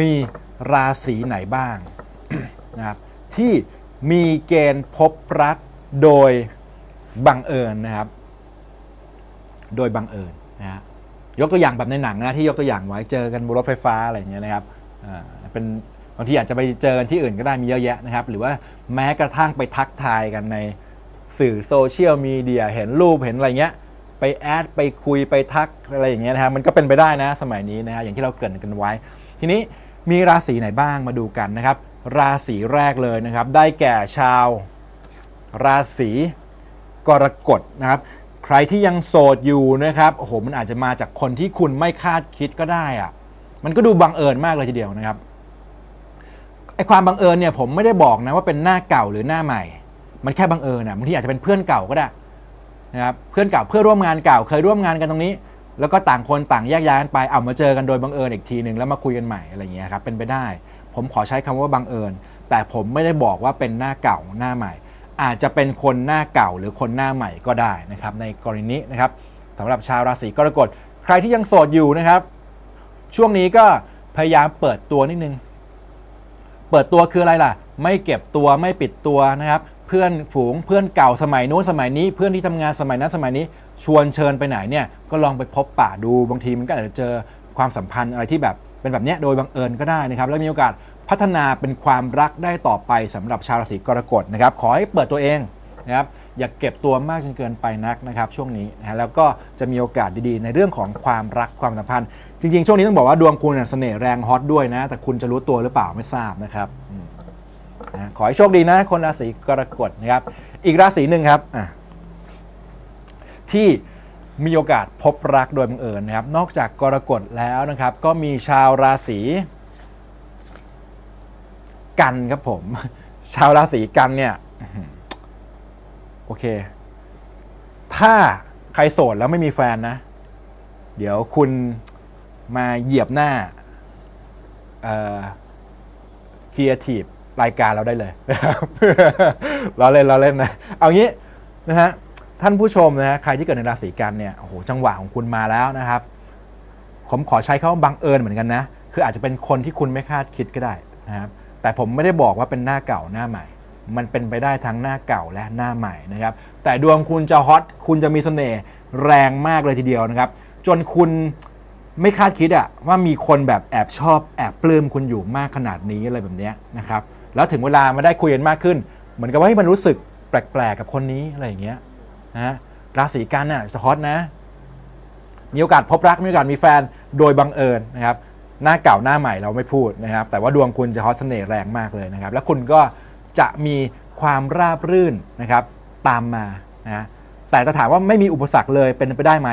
มีราศีไหนบ้างนะครับที่มีเกณฑ์พบรักโดยบังเอิญนะครับ โดยบังเอิญนะฮะยกตัวอย่างแบบในหนังนะที่ยกตัวอย่างไว้เจอกันบนรถไฟฟ้าอะไรอย่างเงี้ยนะครับเป็นบางทีอาจจะไปเจอกันที่อื่นก็ได้มีเยอะแยะนะครับ หรือว่าแม้กระทั่งไปทักทายกันในสื่อโซเชียลมีเดียเห็นรูปเห็นอะไรเงี้ย ไปแอดไปคุยไปทักอะไรอย่างเงี้ยนะครับมันก็เป็นไปได้นะสมัยนี้นะฮะอย่างที่เราเกริ่นกันไว้ ทีนี้มีราศีไหนบ้างมาดูกันนะครับ ราศีแรกเลยนะครับ ได้แก่ชาว ราศีกรกฎนะครับ ใครที่ยังโสดอยู่นะครับโอ้โหมันอาจจะมาจากคนที่คุณไม่คาดคิดก็ได้อะมันก็ดูบังเอิญมากเลยทีเดียวนะครับไอความบังเอิญเนี่ยผมไม่ได้บอกนะว่าเป็นหน้าเก่าหรือหน้าใหม่ มันแค่บังเอิญนะบางทีอาจจะเป็นเพื่อนเก่าก็ได้นะครับเพื่อนเก่าเพื่อร่วมงานเก่าเคยร่วมงานกันตรงนี้ แล้วก็ต่างคนต่างแยกย้ายกันไปเอามาเจอกันโดยบังเอิญอีกทีหนึ่งแล้วมาคุยกันใหม่อะไรอย่างเงี้ยครับเป็นไปได้ ผมขอใช้คำว่าบังเอิญ แต่ผมไม่ได้บอกว่าเป็นหน้าเก่าหน้าใหม่ อาจจะเป็นคนหน้าเก่าหรือคนหน้าใหม่ก็ได้นะครับในกรณีนี้นะครับสำหรับชาวราศีกรกฎใครที่ยังโสดอยู่นะครับ ช่วงนี้ก็พยายามเปิดตัวนิดนึง เปิดตัวคืออะไรล่ะ ไม่เก็บตัวไม่ปิดตัวนะครับ เพื่อนฝูงเพื่อนเก่าสมัยโน้นสมัยนี้เพื่อนที่ทำงานสมัยนั้นสมัยนี้ ชวนเชิญไปไหนเนี่ยก็ลองไปพบปะดูบางทีมันก็อาจจะเจอความสัมพันธ์อะไรที่แบบเป็นแบบเนี้ยโดยบังเอิญก็ได้นะครับ แล้วมีโอกาสพัฒนาเป็นความรักได้ต่อไปสำหรับชาวราศีกรกฎนะครับ ขอให้เปิดตัวเองนะครับอย่าเก็บตัวมากจนเกินไปนักนะครับ ช่วงนี้นะแล้วก็จะมีโอกาสดีๆ ในเรื่องของความรักความสัมพันธ์ จริงๆ ช่วงนี้ต้องบอกว่าดวงคุณเนี่ยเสน่ห์แรงฮอตด้วยนะ แต่คุณจะรู้ตัวหรือเปล่าไม่ทราบนะครับ นะขอให้โชคดีนะคนราศีกรกฎนะครับ อีกราศีหนึ่งครับที่มีโอกาสพบรักโดยบังเอิญนะครับ นอกจากกรกฎแล้วนะครับ ก็มีชาวราศีกันครับผม ชาวราศีกันเนี่ยโอเค ถ้าใครโสดแล้วไม่มีแฟนนะ เดี๋ยวคุณมาเหยียบหน้าเอ่อครีเอทีฟ รายการเราได้เลยนะครับเราเล่นเราเล่นนะ เอางี้นะฮะท่านผู้ชมนะฮะใครที่เกิดในราศีกันเนี่ยโอ้โหจังหวะของคุณมาแล้วนะครับ ผมขอใช้คำว่าบังเอิญเหมือนกันนะ คืออาจจะเป็นคนที่คุณไม่คาดคิดก็ได้นะครับแต่ผมไม่ได้บอกว่าเป็นหน้าเก่าหน้าใหม่ มันเป็นไปได้ทั้งหน้าเก่าและหน้าใหม่นะครับ แต่ดวงคุณจะฮอตคุณจะมีเสน่ห์แรงมากเลยทีเดียวนะครับ จนคุณไม่คาดคิดอะว่ามีคนแบบแอบชอบแอบปลื้มคุณอยู่มากขนาดนี้อะไรแบบเนี้ยนะครับ แล้วถึงเวลามาได้คุยกันมากขึ้น เหมือนกับว่าให้มันรู้สึกแปลกๆกับคนนี้อะไรอย่างเงี้ยนะฮะราศีกันน่ะจะฮอตนะ มีโอกาสพบรักมีโอกาสมีแฟนโดยบังเอิญนะครับหน้าเก่าหน้าใหม่เราไม่พูดนะครับ แต่ว่าดวงคุณจะฮอตเสน่ห์แรงมากเลยนะครับ แล้วคุณก็จะมีความราบรื่นนะครับ ตามมานะแต่จะถามว่าไม่มีอุปสรรคเลยเป็นไปได้ไหม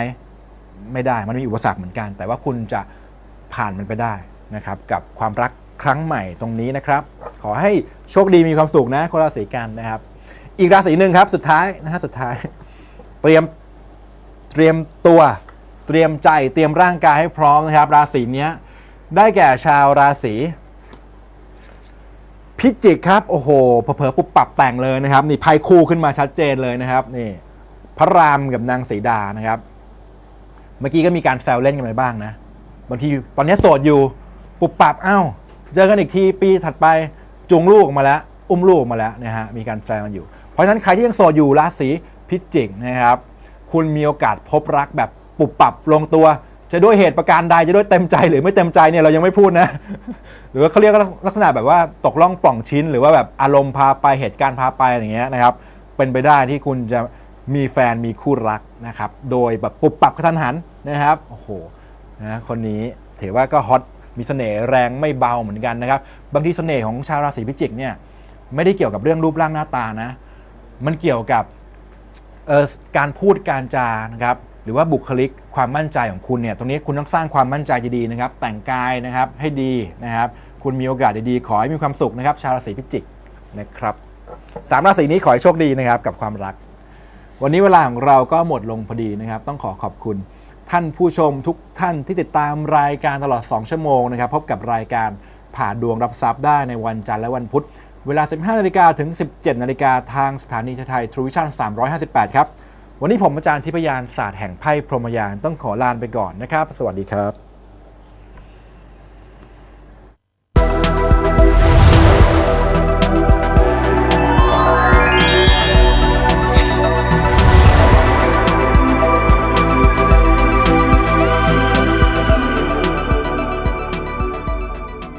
ไม่ได้มันมีอุปสรรคเหมือนกัน แต่ว่าคุณจะผ่านมันไปได้นะครับ กับความรักครั้งใหม่ตรงนี้นะครับ ขอให้โชคดีมีความสุขนะคนราศีกันนะครับ อีกราศีหนึ่งครับ สุดท้ายนะฮะสุดท้าย เตรียมเตรียมตัวเตรียมใจเตรียมร่างกายให้พร้อมนะครับ ราศีเนี้ยได้แก่ชาวราศีพิจิกครับโอ้โหเผลอปุบปรับแต่งเลยนะครับนี่ไพ่คู่ขึ้นมาชัดเจนเลยนะครับนี่พระรามกับนางสีดานะครับ เมื่อกี้ก็มีการแซวเล่นกันไปบ้างนะบางทีตอนนี้โสดอยู่ปุบปรับเอ้า เจอกันอีกทีปีถัดไป จูงลูกออกมาแล้ว อุ้มลูกออกมาแล้วนะฮะมีการแซวกันอยู่ เพราะฉะนั้นใครที่ยังโสดอยู่ราศีพิจิกนะครับ คุณมีโอกาสพบรักแบบปุบปรับลงตัว จะด้วยเหตุประการใดจะด้วยเต็มใจหรือไม่เต็มใจเนี่ยเรายังไม่พูดนะ หรือว่าเขาเรียกลักษณะแบบว่าตกล่องปล่องชิ้น หรือว่าแบบอารมณ์พาไปเหตุการณ์พาไปอย่างเงี้ยนะครับ เป็นไปได้ที่คุณจะมีแฟนมีคู่รักนะครับ โดยแบบปุบปรับกระทันหันนะครับ โอ้โหนะคนนี้ถือว่าก็ฮอต มีเสน่ห์แรงไม่เบาเหมือนกันนะครับ บางทีเสน่ห์ของชาวราศีพิจิกเนี่ยไม่ได้เกี่ยวกับเรื่องรูปร่างหน้าตานะ มันเกี่ยวกับการพูดการจานะครับหรือว่าบุคลิกความมั่นใจของคุณเนี่ยตรงนี้คุณต้องสร้างความมั่นใจดีๆนะครับ แต่งกายนะครับให้ดีนะครับ คุณมีโอกาสดีๆ ขอให้มีความสุขนะครับ ชาวราศีพิจิกนะครับสามราศีนี้ขอให้โชคดีนะครับกับความรัก วันนี้เวลาของเราก็หมดลงพอดีนะครับ ต้องขอขอบคุณ ท่านผู้ชมทุกท่านที่ติดตามรายการตลอด 2 ชั่วโมงนะครับ พบกับรายการผ่าดวงรับทรัพย์ได้ในวันจันทร์และวันพุธ เวลา 15นาฬิกาถึง 17นาฬิกาทางสถานีไทยทรูวิชั่น358 ครับ วันนี้ผมอาจารย์ทิพยานศาสตร์แห่งไพ่พรหมยานต้องขอลาไปก่อนนะครับ สวัสดีครับ